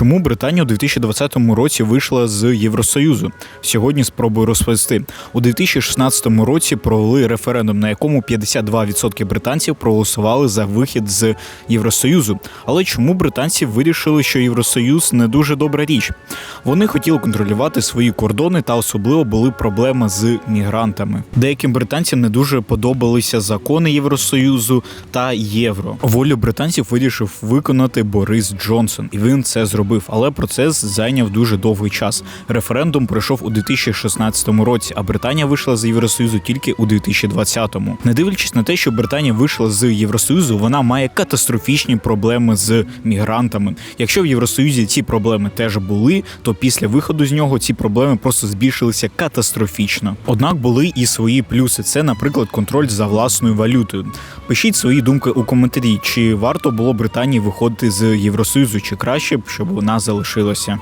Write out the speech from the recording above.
Чому Британія у 2020 році вийшла з Євросоюзу? Сьогодні спробую розповісти. У 2016 році провели референдум, на якому 52% британців проголосували за вихід з Євросоюзу. Але чому британці вирішили, що Євросоюз не дуже добра річ? Вони хотіли контролювати свої кордони та особливо були проблеми з мігрантами. Деяким британцям не дуже подобалися закони Євросоюзу та євро. Волю британців вирішив виконати Борис Джонсон, і він це зробив. Але процес зайняв дуже довгий час. Референдум пройшов у 2016 році, а Британія вийшла з Євросоюзу тільки у 2020-му. Не дивлячись на те, що Британія вийшла з Євросоюзу, вона має катастрофічні проблеми з мігрантами. Якщо в Євросоюзі ці проблеми теж були, то після виходу з нього ці проблеми просто збільшилися катастрофічно. Однак були і свої плюси. Це, наприклад, контроль за власною валютою. Пишіть свої думки у коментарі, чи варто було Британії виходити з Євросоюзу, чи краще б, щоб вона залишилася.